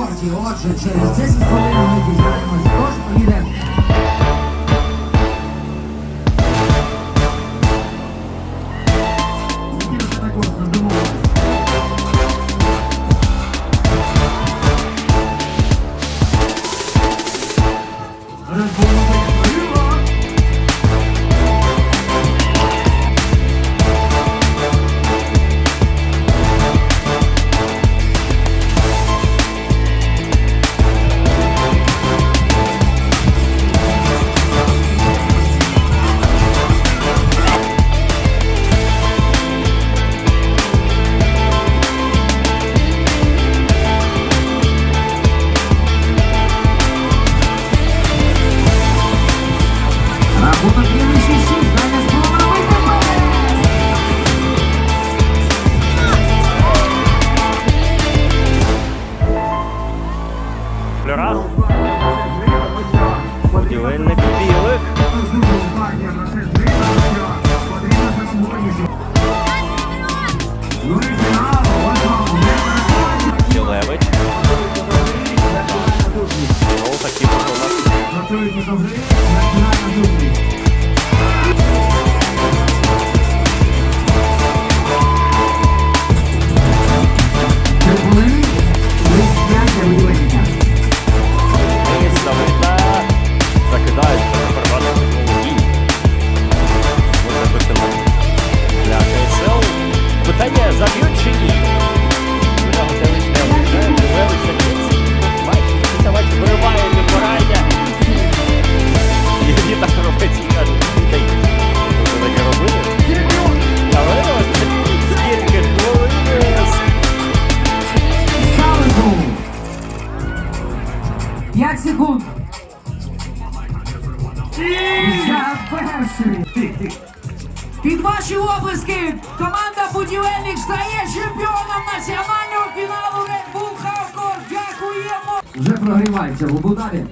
спорті. Отже, через 10 хвилин ми дізнаємось, Рахунок 3-6-6, далі спроба вийти вперед. кольорах. Будівельник білих. Білевич. Знову таки 5 секунд. За перший. Під ваші оплески команда будівельник стає чемпіоном національного фіналу Red Bull. Дякуємо. Вже прогрівається в Абу-Дабі.